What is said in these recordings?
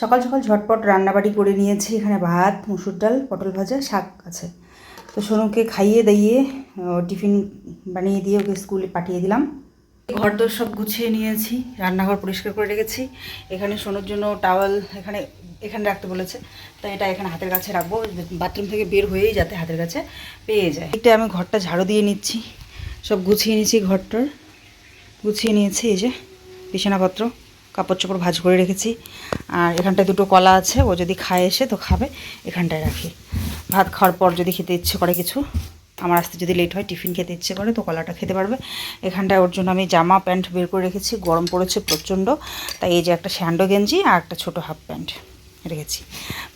সকাল সকাল ঝটপট রান্নাবাড়ি করে নিয়েছি। এখানে ভাত, মুসুর ডাল, পটল ভাজা, শাক আছে। তো সোনুকে খাইয়ে দাইয়ে টিফিন বানিয়ে দিয়ে ওকে স্কুলে পাঠিয়ে দিলাম। ঘর দোর সব গুছিয়ে নিয়েছি, রান্নাঘর পরিষ্কার করে রেখেছি। এখানে সোনুর জন্য টাওয়াল এখানে এখানে রাখতে বলেছে। তাই এটা এখানে হাতের কাছে রাখব, বাথরুম থেকে বের হয়েই যাতে হাতের কাছে পেয়ে যায়। এটা আমি ঘরটা ঝাড়ু দিয়ে নিচ্ছি। সব গুছিয়ে নিয়েছি ঘরটার। গুছিয়ে নিয়েছি এই যে, বিছানাপত্র। কাপড় চোপড় ভাজ করে রেখেছি। আর এখানটায় দুটো কলা আছে, ও যদি খায় এসে তো খাবে, এখানটায় রাখি। ভাত খাওয়ার পর যদি খেতে ইচ্ছে করে কিছু, আমার আসতে যদি লেট হয়, টিফিন খেতে ইচ্ছে করে, তো কলাটা খেতে পারবে। এখানটায় ওর জন্য আমি জামা প্যান্ট বের করে রেখেছি, গরম পড়েছে প্রচণ্ড, তাই এই যে একটা স্যান্ডো গেঞ্জি আর একটা ছোট হাফ প্যান্ট রেখেছি।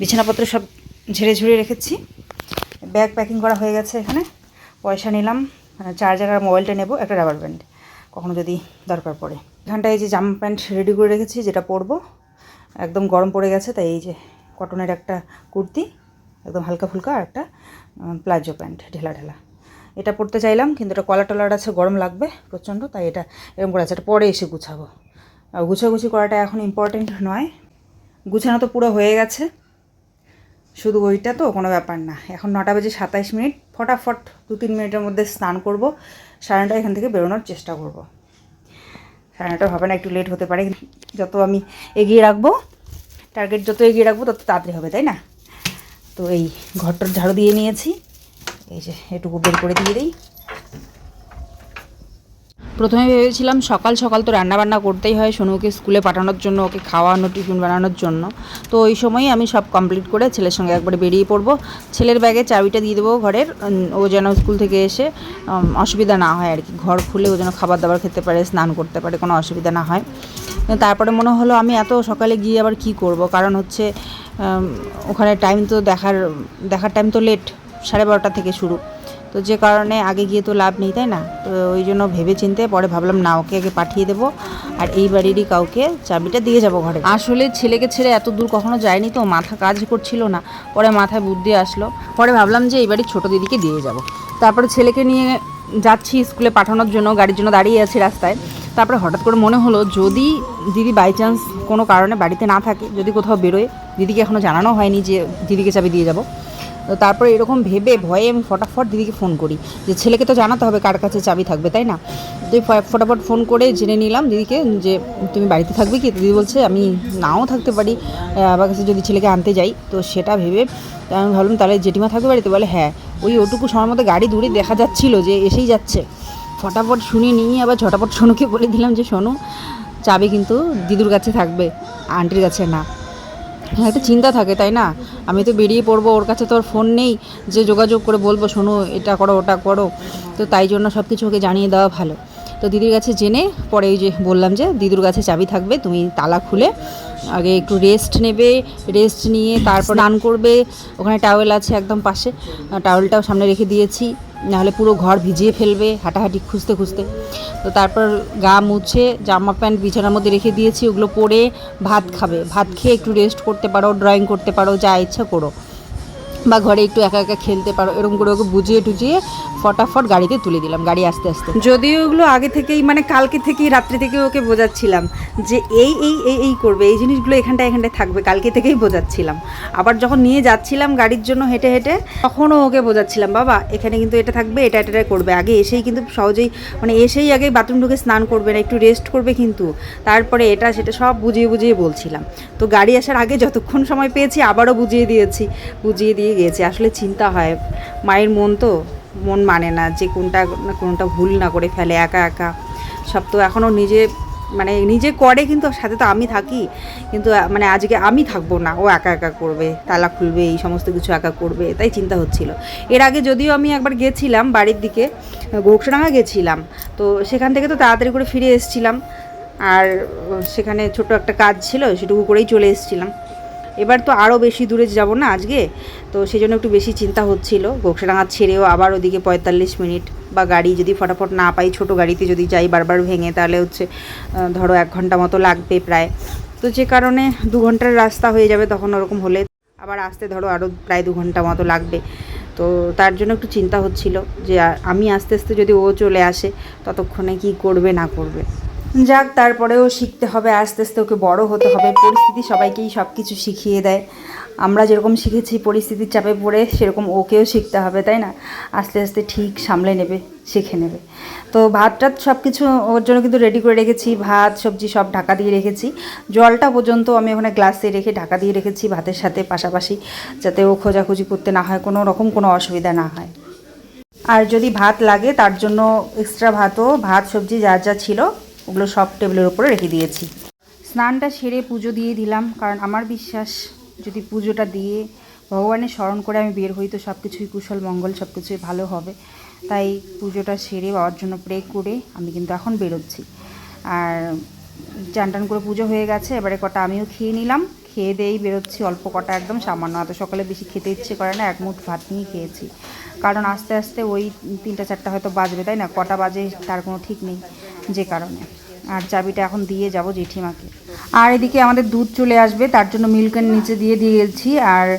বিছানাপত্র সব ঝেড়ে ঝুড়ে রেখেছি। ব্যাগ প্যাকিং করা হয়ে গেছে এখানে। পয়সা নিলাম চার্জার আর মোবাইলটা নেব, একটা রাবার ব্যান্ড কখনো যদি দরকার পড়ে। এখানটায় যে জামা প্যান্ট রেডি করে রেখেছি, যেটা পরবো। একদম গরম পড়ে গেছে, তাই এই যে কটনের একটা কুর্তি, একদম হালকা ফুলকা আর একটা প্লাজো প্যান্ট, ঢেলা ঢেলা। এটা পরতে চাইলাম, কিন্তু এটা কলার টলার আছে, গরম লাগবে প্রচণ্ড, তাই এটা এরকম করে আছে। এটা পরে এসে গুছাবো। গুছাগুছি করাটা এখন ইম্পর্টেন্ট নয়। গুছানো তো পুরো হয়ে গেছে। শুধু ওইটা তো, কোনো ব্যাপার না। এখন নটা বাজে সাতাইশ মিনিট, ফটাফট দু তিন মিনিটের মধ্যে স্নান করব সাড়ে নটা এখান থেকে বেরোনোর চেষ্টা করব। সাড়ে নটা হবে না, একটু লেট হতে পারে। যত আমি এগিয়ে রাখব টার্গেট যত এগিয়ে রাখব, তত তাড়াতাড়ি হবে, তাই না? তো এই ঘরটার ঝাড়ু দিয়ে নিয়েছি, এই যে এটুকু বের করে দিয়ে দিই। প্রথমে ভেবেছিলাম সকাল সকাল তো রান্নাবান্না করতেই হয় সোনুকে স্কুলে পাঠানোর জন্য, ওকে খাওয়ানো, টিফিন বানানোর জন্য। তো ওই সময়ই আমি সব কমপ্লিট করে ছেলের সঙ্গে একবারে বেরিয়ে পড়ব। ছেলের ব্যাগে চাবিটা দিয়ে দেবো ঘরের ও যেন স্কুল থেকে এসে অসুবিধা না হয় আর কি। ঘর খুলে ও যেন খাবার দাবার খেতে পারে, স্নান করতে পারে, কোনো অসুবিধা না হয়। তারপরে মনে হলো আমি এত সকালে গিয়ে আবার কি করব? কারণ হচ্ছে ওখানে টাইম তো দেখার দেখার টাইম তো লেট সাড়ে বারোটা থেকে শুরু। তো যে কারণে আগে গিয়ে তো লাভ নেই, তাই না? তো ওই জন্য ভেবে চিনতে পরে ভাবলাম, না, ওকে আগে পাঠিয়ে দেবো আর এই বাড়িরই কাউকে চাবিটা দিয়ে যাব ঘরে। আসলে ছেলেকে ছেড়ে এত দূর কখনো যায়নি তো, মাথা কাজ করছিল না। পরে মাথায় বুদ্ধি আসলো। পরে ভাবলাম যে এই বাড়ির ছোটো দিদিকে দিয়ে যাব। তারপরে ছেলেকে নিয়ে যাচ্ছি স্কুলে পাঠানোর জন্য, গাড়ির জন্য দাঁড়িয়ে আছি রাস্তায়। তারপরে হঠাৎ করে মনে হলো, যদি দিদি বাই চান্স কোনো কারণে বাড়িতে না থাকে, যদি কোথাও বেরোয়, দিদিকে এখনও জানানো হয়নি যে দিদিকে চাবি দিয়ে যাব। তো তারপরে এরকম ভেবে ভয়ে আমি ফটাফট দিদিকে ফোন করি যে, ছেলেকে তো জানাতে হবে কার কাছে চাবি থাকবে, তাই না? তো ফটাফট ফোন করে জেনে নিলাম দিদিকে যে, তুমি বাড়িতে থাকবে কি? দিদি বলছে, আমি নাও থাকতে পারি আমার কাছে যদি ছেলেকে আনতে যাই। তো সেটা ভেবে আমি ভাবলাম, তাহলে জেঠিমা থাকবে বাড়িতে? বলে হ্যাঁ। ওই ওটুকু সময় মতো গাড়ি দূরে দেখা যাচ্ছিল যে, এসেই যাচ্ছে। ফটাফট শুনে নিয়ে আবার ঝটাপট সোনুকে বলে দিলাম যে সোনু চাবি কিন্তু দিদুর কাছে থাকবে, আন্টির কাছে না। হ্যাঁ একটা চিন্তা থাকে, তাই না? আমি তো বেরিয়ে পড়ব, ওর কাছে তো ওর ফোন নেই, যে যোগাযোগ করে বলব, শোনো, এটা করো, ওটা করো। তো তাই জন্য সব কিছু ওকে জানিয়ে দেওয়া ভালো। তো দিদির কাছে জেনে, পরে ওই যে বললাম যে, দিদুর কাছে চাবি থাকবে, তুমি তালা খুলে আগে একটু রেস্ট নেবে রেস্ট নিয়ে তারপর স্নান করবে। ওখানে টাওয়েল আছে একদম পাশে টাওয়েলটাও সামনে রেখে দিয়েছি। নাহলে পুরো ঘর ভিজিয়ে ফেলবে, হাঁটাহাঁটি খুঁজতে খুঁজতে। তো তারপর গা মুছে জামা প্যান্ট বিছানার মধ্যে রেখে দিয়েছি, ওগুলো পরে ভাত খাবে। ভাত খেয়ে একটু রেস্ট করতে পারো ড্রয়িং করতে পারো, যা ইচ্ছা করো। বা ঘরে একটু একা একা খেলতে পারো, এরকম করে ওকে বুঝিয়ে টুজিয়ে ফটাফট গাড়িতে তুলে দিলাম, গাড়ি আস্তে আস্তে। যদিও ওগুলো আগে থেকেই মানে কালকে থেকেই, রাত্রি থেকে ওকে বোঝাচ্ছিলাম যে এই এই এই এই করবে, এই জিনিসগুলো এখানটায় এখানটায় থাকবে, কালকে থেকেই বোঝাচ্ছিলাম। আবার যখন নিয়ে যাচ্ছিলাম গাড়ির জন্য হেঁটে হেঁটে, তখনও ওকে বোঝাচ্ছিলাম, বাবা, এখানে কিন্তু এটা থাকবে, এটা এটা এটা করবে। আগে এসেই কিন্তু সহজেই মানে এসেই আগে বাথরুম ঢুকে স্নান করবে না, একটু রেস্ট করবে কিন্তু। তারপরে এটা, সেটা সব বুঝিয়ে বুঝিয়ে বলছিলাম। তো গাড়ি আসার আগে যতক্ষণ সময় পেয়েছি, আবারও বুঝিয়ে দিয়েছি, বুঝিয়ে দিয়ে গিয়েছি। আসলে চিন্তা হয়, মায়ের মন তো, মন মানে না যে কোনটা কোনটা ভুল না করে ফেলে একা একা। সব তো এখনও নিজে মানে নিজে করে কিন্তু সাথে তো আমি থাকি। কিন্তু মানে আজকে আমি থাকব না, ও একা একা করবে, তালা খুলবে, এই সমস্ত কিছু একা করবে, তাই চিন্তা হচ্ছিল। এর আগে যদিও আমি একবার গেছিলাম বাড়ির দিকে ঘোকসাডাঙ্গা গেছিলাম, তো সেখান থেকে তো তাড়াতাড়ি করে ফিরে এসেছিলাম। আর, সেখানে ছোট একটা কাজ ছিল, সেটুকু করেই চলে এসেছিলাম। এবার তো আরও বেশি দূরে যাব না আজকে, তো সেই জন্য একটু বেশি চিন্তা হচ্ছিল। ঘোকসাডাঙ্গা ছেড়েও আবার ওদিকে পঁয়তাল্লিশ মিনিট বা গাড়ি যদি ফটাফট না পাই, ছোট গাড়িতে যদি যাই বারবার ভেঙে, তাহলে হচ্ছে ধরো এক ঘণ্টা মতো লাগবে প্রায়। তো যে কারণে দু ঘণ্টার রাস্তা হয়ে যাবে তখন ওরকম হলে। আবার আসতে ধরো আরও প্রায় দু ঘণ্টা মতো লাগবে। তো তার জন্য একটু চিন্তা হচ্ছিল যে আমি আস্তে আস্তে যদি ও চলে আসে, ততক্ষণে কি করবে না করবে। যাক, তারপরেও শিখতে হবে, আস্তে আস্তে ওকে বড় হতে হবে। পরিস্থিতি সবাইকেই সব কিছু শিখিয়ে দেয়। আমরা যেরকম শিখেছি, পরিস্থিতির চাপে পড়ে সেরকম ওকেও শিখতে হবে, তাই না? আস্তে আস্তে ঠিক সামলে নেবে, শিখে নেবে। তো ভাত টাত সব কিছু ওর জন্য কিন্তু রেডি করে রেখেছি। ভাত, সবজি সব ঢাকা দিয়ে রেখেছি। জলটা পর্যন্ত আমি ওখানে গ্লাসে রেখে ঢাকা দিয়ে রেখেছি ভাতের সাথে পাশাপাশি, যাতে ও খোঁজাখুঁজি করতে না হয়, কোনো রকম কোনো অসুবিধা না হয়। আর যদি ভাত লাগে, তার জন্য এক্সট্রা ভাতও, ভাত, সবজি যা যা ছিল ওগুলো সব টেবিলের উপরে রেখে দিয়েছি। স্নানটা সেরে পুজো দিয়ে দিলাম, কারণ আমার বিশ্বাস যদি পুজোটা দিয়ে ভগবানের স্মরণ করে আমি বের হই, তো সব কিছুই কুশল, মঙ্গল সব কিছুই ভালো হবে। তাই পুজোটা সেরে বাবার জন্য প্রে করে আমি কিন্তু এখন বেরোচ্ছি। আর চান টান করে পুজো হয়ে গেছে, এবারে কটা আমিও খেয়ে নিলাম। খেয়ে দিয়েই বেরোচ্ছি, অল্প কটা একদম সামান্য। এত সকালে বেশি খেতে ইচ্ছে করে না, এক মুঠ ভাত নিয়ে খেয়েছি। কারণ আস্তে আস্তে ওই তিনটা চারটা হয়তো বাজবে, তাই না? কটা বাজে তার কোনো ঠিক নেই। যে কারণে। আর চাবিটা এখন দিয়ে যাব জেঠিমাকে। আর এদিকে আমাদের দুধ চলে আসবে, তার জন্য মিল্কের নিচে দিয়ে দিয়েছি। আর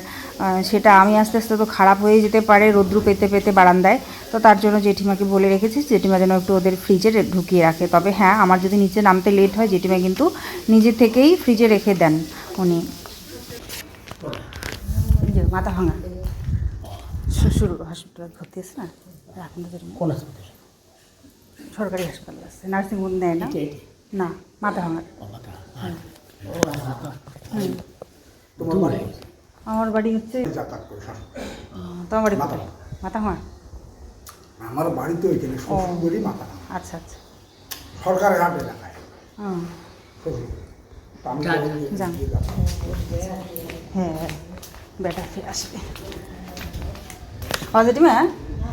সেটা আমি আস্তে আস্তে তো খারাপ হয়ে যেতে পারে রোদ্রু পেতে পেতে বারান্দায়। তো তার জন্য জেঠিমাকে বলে রেখেছি, জেঠিমা যেন একটু ওদের ফ্রিজে ঢুকিয়ে রাখে। তবে হ্যাঁ আমার যদি নিচে নামতে লেট হয়, জেঠিমা কিন্তু নিজে থেকেই ফ্রিজে রেখে দেন উনি। মাথা ভাঙা। শ্বশুর হসপিটালে ভর্তি আছে না? সরকারি হাসপাতাল আছে। নার্সিং হোম নেয় না। না মাথা ভাঙার বাড়ি? আমার বাড়ি হচ্ছে তোমার বাড়ি মাথা ভাঙা। আমার বাড়িতে ওইখানে শ্বশুরবাড়ি মাথা আচ্ছা আচ্ছা। সরকারের হাট এলাকায়। তো তো হ্যাঁ বেটা ফিরে আসবে। অজেটিমা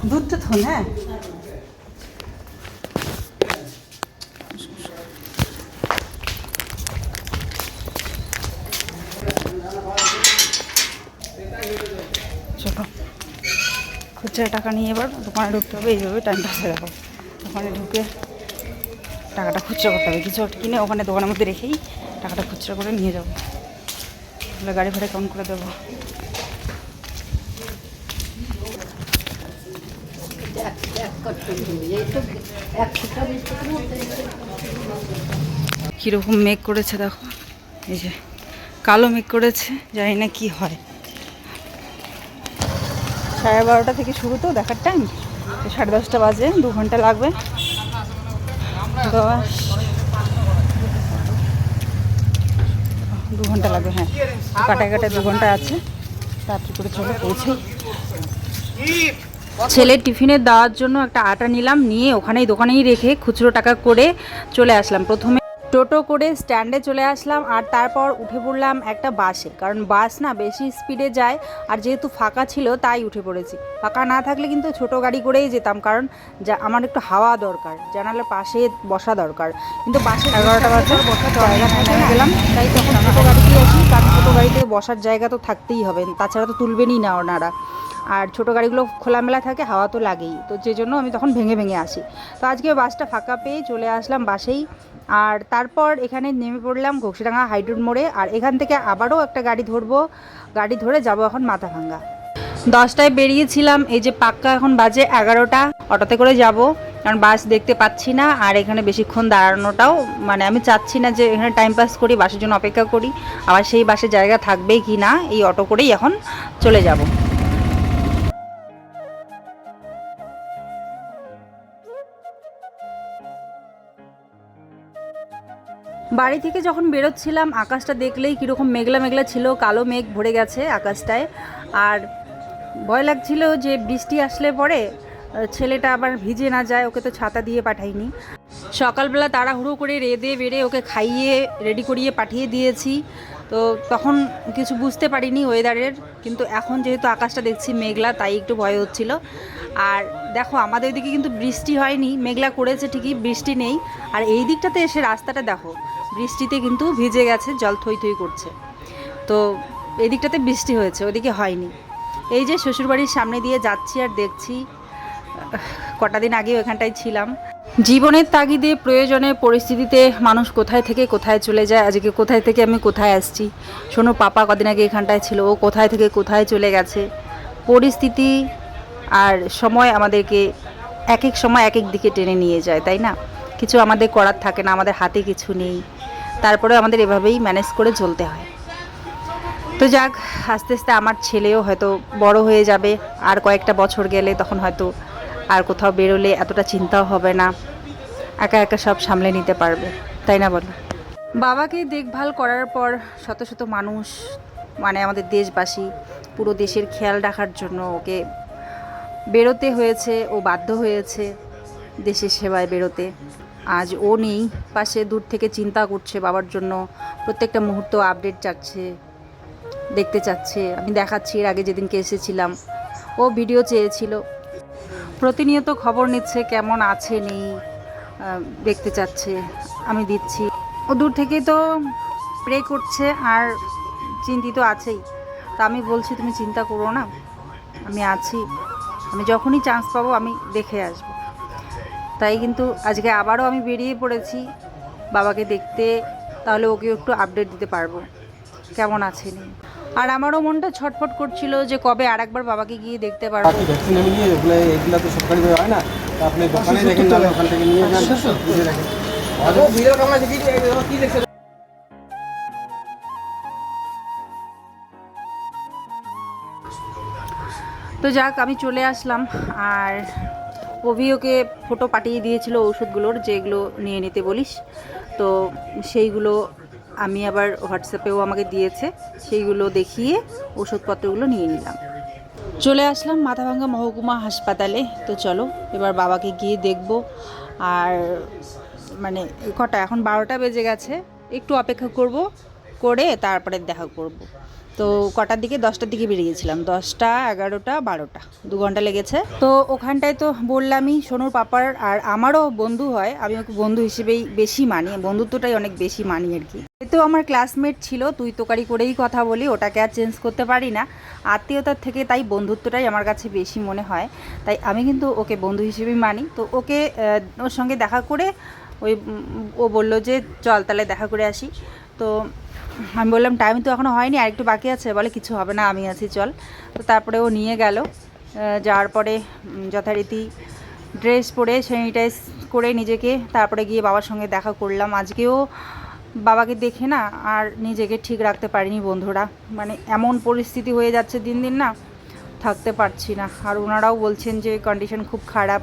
দুধ তো থন হ্যাঁ? খুচরা টাকা নিয়ে এবার দোকানে ঢুকতে হবে, এইভাবে টাইম পাসে দেখো দোকানে ঢুকে টাকাটা খুচরা করতে হবে। কিছু কিনে ওখানে দোকানের মধ্যে রেখেই টাকাটা খুচরা করে নিয়ে যাব। তাহলে গাড়ি ভাড়া কম করে দেবো? কীরকম মেঘ করেছে দেখো। এই যে কালো মেঘ করেছে, জানি না কি হয়। সাড়ে বারোটা থেকে শুরু তো দেখার টাইম সাড়ে দশটা বাজে, দু ঘণ্টা লাগবে। দশ দু ঘণ্টা লাগবে হ্যাঁ। কাটায় কাটায় দু ঘণ্টা আছে। তাড়াতাড়ি করে চলে, পৌঁছে। ছেলের টিফিনে দেওয়ার জন্য একটা আটা নিলাম, নিয়ে ওখানেই দোকানেই রেখে খুচরো টাকা করে চলে আসলাম। প্রথমে টোটো করে স্ট্যান্ডে চলে আসলাম আর তারপর উঠে পড়লাম একটা বাসে। কারণ বাস না বেশি স্পিডে যায় আর যেহেতু ফাঁকা ছিল তাই উঠে পড়েছি। ফাঁকা না থাকলে কিন্তু ছোট গাড়ি করেই যেতাম কারণ যা আমার একটু হাওয়া দরকার জানালে পাশে বসা দরকার। কিন্তু বাসে এগারোটা বাজে। বসার জায়গা গেলাম তাই তখন ছোটো গাড়িতেই আসি কারণ ছোটো গাড়িতে বসার জায়গা তো থাকতেই হবে তাছাড়া তো তুলবেনই না ওনারা। আর ছোটো গাড়িগুলো খোলামেলা থাকে হাওয়া তো লাগেই। তো যে জন্য আমি তখন ভেঙে ভেঙে আসি। তো আজকে বাসটা ফাঁকা পেয়ে চলে আসলাম বাসেই। আর তারপর এখানে নেমে পড়লাম ঘোষডাঙ্গা হাইড্রোড মোড়ে, আর এখান থেকে আবারও একটা গাড়ি ধরবো। গাড়ি ধরে যাব এখন মাথাভাঙ্গা। দশটায় বেরিয়েছিলাম, এই যে পাক্কা এখন বাজে এগারোটা, অটোতে করে যাব, কারণ বাস দেখতে পাচ্ছি না, আর এখানে বেশিক্ষণ দাঁড়ানোটাও মানে আমি চাচ্ছি না যে এখানে টাইম পাস করি, বাসের জন্য অপেক্ষা করি, আবার সেই বাসে জায়গা থাকবেই কি না, এই অটো করেই এখন চলে যাব। বাড়ি থেকে যখন বেরোচ্ছিলাম, আকাশটা দেখলেই কীরকম মেঘলা মেঘলা ছিল, কালো মেঘ ভরে গেছে আকাশটায়। আর ভয় লাগছিল যে বৃষ্টি আসলে পরে ছেলেটা আবার ভিজে না যায়, ওকে তো ছাতা দিয়ে পাঠাইনি। সকালবেলা তাড়াহুড়ো করে রেদে বেড়ে ওকে খাইয়ে রেডি করিয়ে পাঠিয়ে দিয়েছি। তো তখন কিছু বুঝতে পারিনি ওয়েদারের কিন্তু এখন যেহেতু আকাশটা দেখছি মেঘলা, তাই একটু ভয় হচ্ছিল। আর দেখো, আমাদের ওইদিকে কিন্তু বৃষ্টি হয়নি, মেঘলা করেছে ঠিকই, বৃষ্টি নেই। আর এই দিকটাতে এসে রাস্তাটা দেখো, বৃষ্টিতে কিন্তু ভিজে গেছে, জল থই থই করছে। তো এই দিকটাতে বৃষ্টি হয়েছে, ওদিকে হয়নি। এই যে শ্বশুরবাড়ির সামনে দিয়ে যাচ্ছি আর দেখছি কটা দিন আগে এখানটায় ছিলাম। জীবনের তাগিদে প্রয়োজনে পরিস্থিতিতে মানুষ কোথায় থেকে কোথায় চলে যায়, আজকে কোথায় থেকে আমি কোথায় আসছি? শোনো, পাপা কদিন আগে এখানটায় ছিল, ও কোথায় থেকে কোথায় চলে গেছে? পরিস্থিতি আর সময় আমাদেরকে এক এক সময় এক এক দিকে টেনে নিয়ে যায়, তাই না? কিছু আমাদের করার থাকে না, আমাদের হাতে কিছু নেই। তারপরে আমাদের এভাবেই ম্যানেজ করে চলতে হয়। তো যাক, আস্তে আস্তে আমার ছেলেও হয়তো বড় হয়ে যাবে, আর কয়েকটা বছর গেলে তখন হয়তো আর কোথাও বেরোলে এতটা চিন্তাও হবে না। একা একা সব সামলে নিতে পারবে, তাই না বলো? বাবাকে দেখভাল করার পর শত শত মানুষ মানে আমাদের দেশবাসী, পুরো দেশের খেয়াল রাখার জন্য ওকে বেরোতে হয়েছে, ও বাধ্য হয়েছে দেশের সেবায় বেরোতে। আজ ও নেই, পাশে দূর থেকে চিন্তা করছে বাবার জন্য, প্রত্যেকটা মুহূর্ত আপডেট চাচ্ছে, দেখতে চাচ্ছে। আমি দেখাচ্ছি, এর আগে যেদিনকে এসেছিলাম। ও ভিডিও চেয়েছিল। প্রতিনিয়ত খবর নিচ্ছে কেমন আছে, নেই দেখতে চাচ্ছে, আমি দিচ্ছি। ও দূর থেকেই তো প্রে করছে আর চিন্তিত আছেই। তা আমি বলছি, তুমি চিন্তা করো না, আমি আছি। আমি যখনই চান্স পাবো, আমি দেখে আসব। তাই কিন্তু আজকে আবারও আমি বেরিয়ে পড়েছি বাবাকে দেখতে। তাহলে ওকে একটু আপডেট দিতে পারব। কেমন আছে, নেই? আর আমারও মনটা ছটফট করছিল যে কবে আর একবার বাবাকে গিয়ে দেখতে পারব। ভ্যাকসিন আমি নিয়ে এগুলো এগুলো তো সরকারিভাবে হয় না। আপনি দোকানে রেখেন না ওখান থেকে নিয়ে যান বুঝে রাখেন তো যাক আমি চলে আসলাম আর অভি ওকে ফটো পাঠিয়ে দিয়েছিল ওষুধগুলোর যেগুলো নিয়ে নিতে বলিস। তো সেইগুলো আমি আবার হোয়াটসঅ্যাপেও আমাকে দিয়েছে, সেইগুলো দেখিয়ে ওষুধপত্রগুলো নিয়ে নিলাম। চলে আসলাম মাথাভাঙ্গা মহকুমা হাসপাতালে। তো চলো, এবার বাবাকে গিয়ে দেখব। আর মানে কটা? এখন বারোটা বেজে গেছে। একটু অপেক্ষা করব, করে তারপরে দেখা করব। তো কটার দিকে? দশটার দিকে বেরিয়ে বেরিয়েছিলাম। দশটা, এগারোটা, বারোটা। দু ঘণ্টা লেগেছে। তো ওখানটায় তো বললামই, সোনুর পাপার আর আমারও বন্ধু হয়। আমি ওকে বন্ধু হিসেবেই বেশি মানি। বন্ধুত্বটাই অনেক বেশি মানি আর কি। তো আমার ক্লাসমেট ছিল, তুই তোকারি করেই কথা বলি, ওটাকে আর চেঞ্জ করতে পারি না। আত্মীয়তার থেকে তাই বন্ধুত্বটাই আমার কাছে বেশি মনে হয়। তাই আমি কিন্তু ওকে বন্ধু হিসেবেই মানি। তো ওকে ওর সঙ্গে দেখা করে ওই ও বলল যে, চল তাহলে দেখা করে আসি। তো আমি বললাম টাইম তো এখনও হয়নি, আর একটু বাকি আছে। বলে, কিছু হবে না, আমি আছি, চল। তো তারপরে ও নিয়ে গেল। যাওয়ার পরে যথারীতি ড্রেস পরে স্যানিটাইজ করে নিজেকে, তারপরে গিয়ে বাবার সঙ্গে দেখা করলাম। আজকেও বাবাকে দেখে না, আর নিজেকে ঠিক রাখতে পারিনি বন্ধুরা। মানে এমন পরিস্থিতি হয়ে যাচ্ছে দিন দিন না, থাকতে পারছি না। আর ওনারাও বলছেন যে কন্ডিশন খুব খারাপ।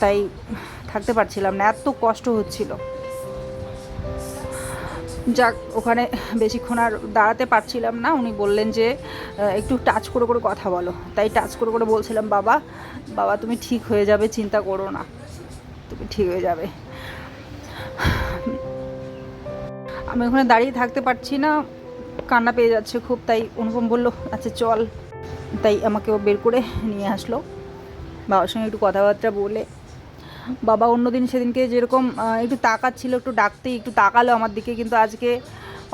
তাই থাকতে পারছিলাম না, এত কষ্ট হচ্ছিল। যাক, ওখানে বেশিক্ষণ আর দাঁড়াতে পারছিলাম না। উনি বললেন যে একটু টাচ করে করে কথা বলো। তাই টাচ করে করে বলছিলাম, বাবা বাবা, তুমি ঠিক হয়ে যাবে, চিন্তা করো না। তুমি ঠিক হয়ে যাবে। আমি ওখানে দাঁড়িয়ে থাকতে পারছি না। কান্না পেয়ে যাচ্ছে খুব, তাই অনুপম বলল আচ্ছা চল। তাই আমাকে ও বের করে নিয়ে আসলো। বাবার সঙ্গে একটু কথাবার্তা বলে বাবা অন্যদিন সেদিনকে যেরকম একটু তাকাচ্ছিল, একটু ডাকতেই, একটু তাকালো আমার দিকে, কিন্তু আজকে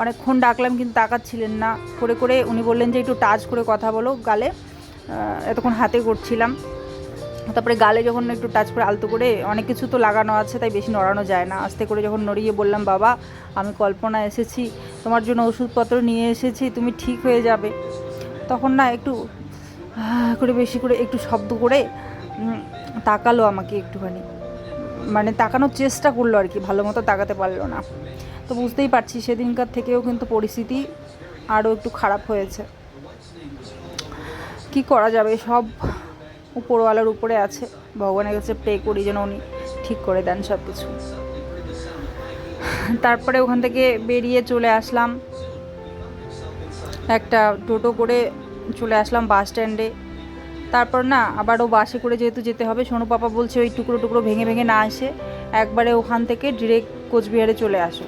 অনেকক্ষণ ডাকলাম, কিন্তু তাকাচ্ছিলেন না। করে করে উনি বললেন যে, একটু টাচ করে কথা বলো গালে। এতক্ষণ হাতে করছিলাম। তারপরে গালে যখন একটু টাচ করে আলতো করে, অনেক কিছু তো লাগানো আছে, তাই বেশি নড়ানো যায় না। আস্তে করে যখন নড়িয়ে বললাম, বাবা, আমি কল্পনা এসেছি, তোমার জন্য ওষুধপত্র নিয়ে এসেছি, তুমি ঠিক হয়ে যাবে। তখন না একটু করে বেশি করে একটু শব্দ করে তাকালো আমাকে একটুখানি। মানে তাকানোর চেষ্টা করল আর কি, ভালো মতো তাকাতে পারল না। তো বুঝতেই পারছি সেদিনকার থেকেও কিন্তু পরিস্থিতি আরও একটু খারাপ হয়েছে। কি করা যাবে? সব উপরওয়ালার উপরে আছে। ভগবানের কাছে প্রে করি যেন উনি ঠিক করে দেন সব কিছু তারপরে ওখান থেকে বেরিয়ে চলে আসলাম। একটা টোটো করে চলে আসলাম বাস স্ট্যান্ডে। তারপর না, আবারও বাসে করে যেহেতু যেতে হবে, সোনু পাপা বলছে ওই টুকরো টুকরো ভেঙে ভেঙে না আসে। একবারে ওখান থেকে ডিরেক্ট কোচবিহারে চলে আসো।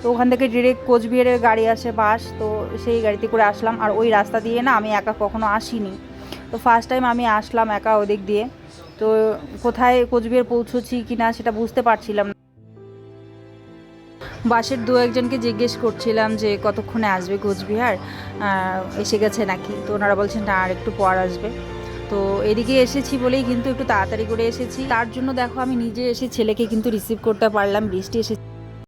তো ওখান থেকে ডিরেক্ট কোচবিহারের গাড়ি আসে বাস, তো সেই গাড়িতে করে আসলাম। আর ওই রাস্তা দিয়ে না আমি একা কখনো আসিনি। তো ফার্স্ট টাইম আমি আসলাম একা ওদিক দিয়ে। তো কোথায় কোচবিহার পৌঁছচ্ছি কি না সেটা বুঝতে পারছিলাম না। বাসের দু একজনকে জিজ্ঞেস করছিলাম যে, কতক্ষণে আসবে কোচবিহার? এসে গেছে নাকি? তো ওনারা বলছেন, না, আর একটু পর আসবে। তো এদিকে এসেছি বলেই কিন্তু একটু তাড়াতাড়ি করে এসেছি। তার জন্য দেখো আমি নিজে এসে ছেলেকে কিন্তু রিসিভ করতে পারলাম, বৃষ্টি এসে